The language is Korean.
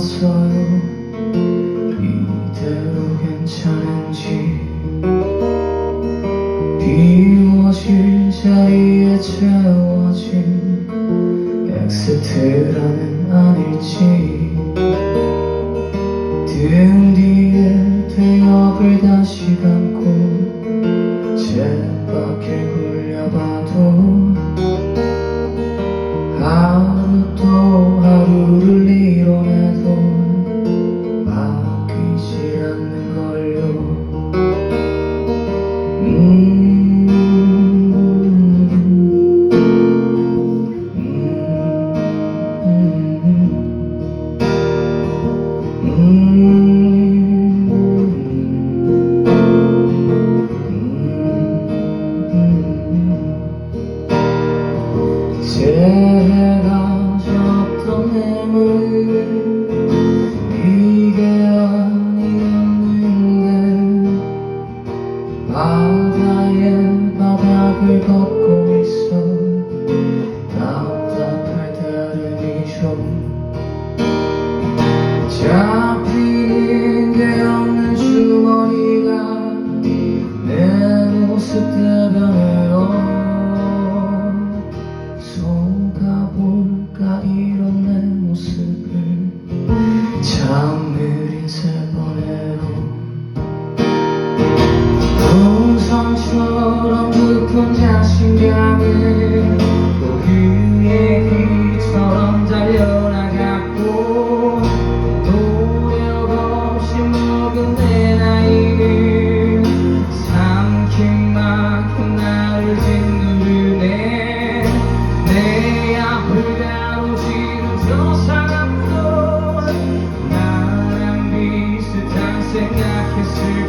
넘었어요. 이대로 괜찮은지 비워질 자리에 채워진 엑스트라는 아닐지 등 뒤에 대역을 다시 감고 제밖에 굴려봐도 하루 또 하루를 제가 줬던 애는 그게 아니었는데? 바다의 바닥을 걷고 to